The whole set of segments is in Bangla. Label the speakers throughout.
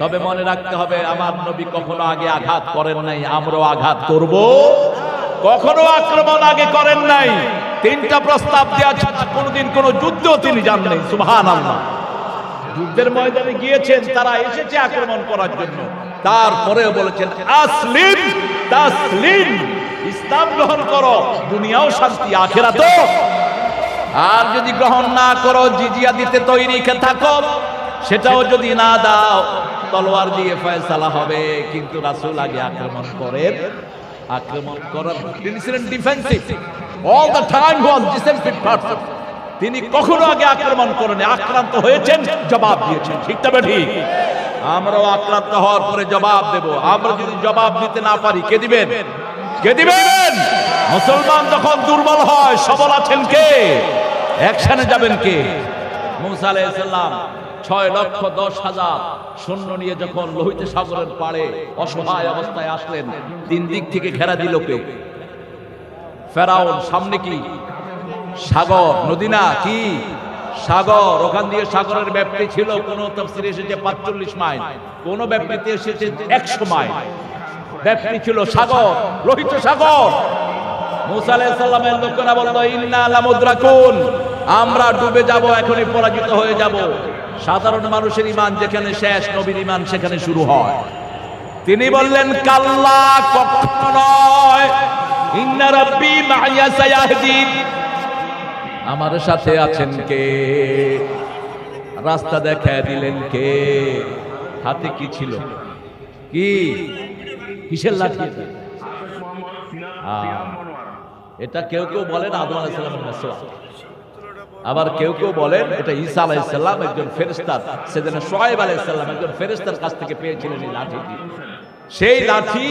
Speaker 1: তবে মনে রাখতে হবে, আমার নবী কখনো আগে আঘাত করেন নাই, আমরাও আঘাত করব। কখনো আক্রমণ আগে করেন নাই। তিনটা প্রস্তাব দেওয়া ছাড়া কোনোদিন কোনো যুদ্ধ তিনি জানলেন সুবহান আল্লাহ যুদ্ধের ময়দানে গিয়েছেন, তারা এসেছে আক্রমণ করার জন্য। তারপরেও বলেছেন, আসলিম, তাসলিম, ইসলাম গ্রহণ করো, দুনিয়াও শান্তি আখেরা তো আর যদি গ্রহণ না করো, জিজিয়া দিতে তৈরি থাকো। সেটাও যদি না দাও, তলোয়ার দিয়ে ফয়সালা হবে। কিন্তু রাসূল আগে আক্রমণ করেন। আক্রমণ করার তিনি ছিলেন defensive all the time was defensive person তিনি কখনো আগে আক্রমণ করেন আক্রান্ত হয়েছেন, জবাব দিয়েছেন। ঠিক তবে ঠিক। আমরাও আক্রান্ত হওয়ার পরে জবাব দেব। আমরা যদি জবাব দিতে না পারি, কে দিবেন? কে দিবেন? মুসলমান যখন দুর্বল হয়, সবল আছেন কে? অ্যাকশনে যাবেন কে? মুসা আলাইহিসসালাম ছয় লক্ষ দশ হাজার সৈন্য নিয়ে যখন লোহিত সাগরের পাড়ে অসহায় অবস্থায় আসলেন, তিন দিক থেকে ঘেরা দিল কে? ফেরাউন, সামনে কি? সাগর, নদী না কি? সাগর, ওখান দিয়ে সাগরের ব্যাপ্তি ছিল কোন তফসিরে এসেছে পাঁচচল্লিশ মাইল, কোন ব্যাপ্তিতে এসেছে একশো মাইল। ব্যাপ্তি ছিল সাগর, লোহিত সাগর। মুসা আলাইহিস সালামের লোকেরা বলল, ইন্না লামুদ্রাকুন, আমরা ডুবে যাব, এখনই পরাজিত হয়ে যাব। সাধারণ মানুষের ইমান যেখানে শেষ, নবীর ইমান সেখানে শুরু হয়। তিনি বললেন, কাল্লা, কখনো নয়। আমার সাথে আছেন কে? রাস্তা দেখায় দিলেন কে? হাতে কি ছিল? কি? কিসের লাঠি এটা? কেউ কেউ বলেন, আদম আবার কেউ কেউ বলেন, এটা ঈসা আলাইসাল্লাম একজন ফেরেস্তার সেদিন সোহাইব আলাইসাল্লাম একজন ফেরেস্তার কাছ থেকে পেয়েছিলেন এই লাঠিটি সেই লাঠি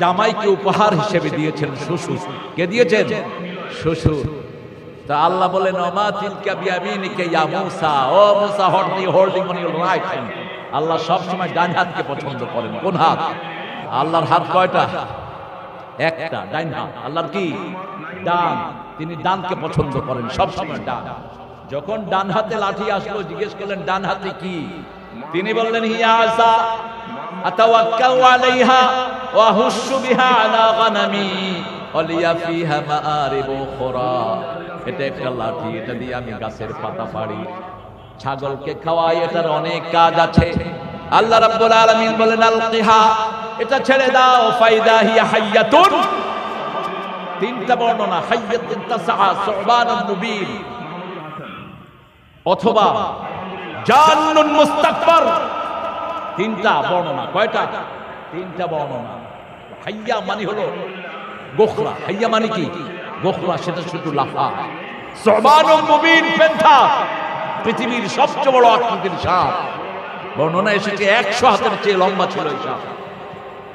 Speaker 1: জামাইকে উপহার হিসেবে দিয়েছেন শ্বশুর। কে দিয়েছেন? শ্বশুর। তা আল্লাহ বলেন, ওমা তিলকা বিয়ামিনিকা ইয়া মূসা। ও Musa, holding holding on right Allah সব সময় ডান হাতকে পছন্দ করেন। কোন হাত? আল্লাহর হাত কয়টা? একটা ডাইন হাত। আল্লাহর কি? ডান। তিনি ডানকে পছন্দ করেন, সব সময় ডান। যখন ডান হাতে লাঠি আসলো, জিজ্ঞেস করলেন, ডান হাতে কি? তিনি বললেন হিয়া আসা বিহা আমি ছাগলকে খাওয়াই, এটার অনেক কাজ আছে। আল্লাহ রাব্বুল আলামিন বলেন, আলকিহা, এটা ছেড়ে দাও, ফাইদা হিয়া হাইয়াতুন। তিনটা বর্ণনা মুবিন অথবা জান্নুন মুস্তাকবার, তিনটা বর্ণনা, কয়টা? তিনটা বর্ণনা। হাইয়া মানে হলো গোখরা। হাইয়া মানে কি? গোখরা, সেটা শুধু লাফা। সুবানুন মুবিন পেন্থা, পৃথিবীর সবচেয়ে বড় আকৃতির সাপ। বর্ণনা এসেছে একশো হাতের চেয়ে লম্বা ছিল এই সাপ।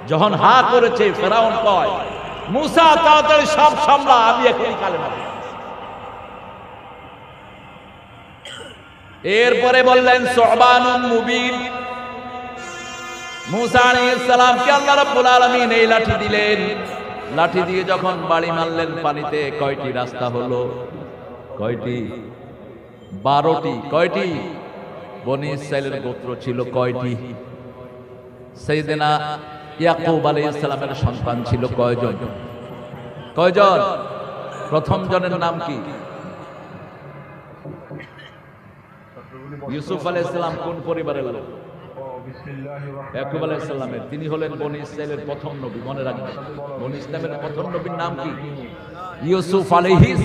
Speaker 1: যখন হা করেছে ফেরাউন কয় মুসা তাড়াতাড়ি সব সামলা, আমি এখনই কালে মারি এরপরে বললেন, সোহবানুন মুবিন। মুসা আলাইহিস সালামকে আল্লাহ রাব্বুল আলামিন এই লাঠি দিলেন। লাঠি দিয়ে যখন বাড়ি মারলেন পানিতে, কয়টি রাস্তা হলো? কয়টি? বারোটি। কয়টি? বনি ইসরায়েলের গোত্র ছিল কয়টি? সেইদিনা ইয়াকুব আলাইহিস সালামের সন্তান ছিল কয়জন? কয়জন? প্রথম জনের নাম কি? ইউসুফ আলাইহিস সালাম কোন পরিবারের লোক? তিনি হলেন বনি ইসরায়েলের প্রথম নবী, মনে রাখবেন। বনি ইসলামের প্রথম নবীর নাম কি? ইউসুফ আলাইহিস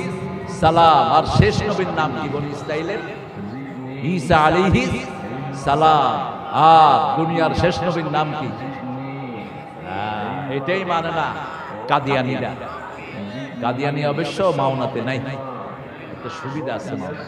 Speaker 1: সালাম। আর শেষ নবীর নাম কি? বনি ইসরায়েলের ঈসা আলাইহিস সালাম। আর দুনিয়ার শেষ নবীর নাম কি? এটাই মানে না কাদিয়ানিরা। কাদিয়ানি অবশ্য মাওনাতে নাই। সুবিধা আছে মাওনা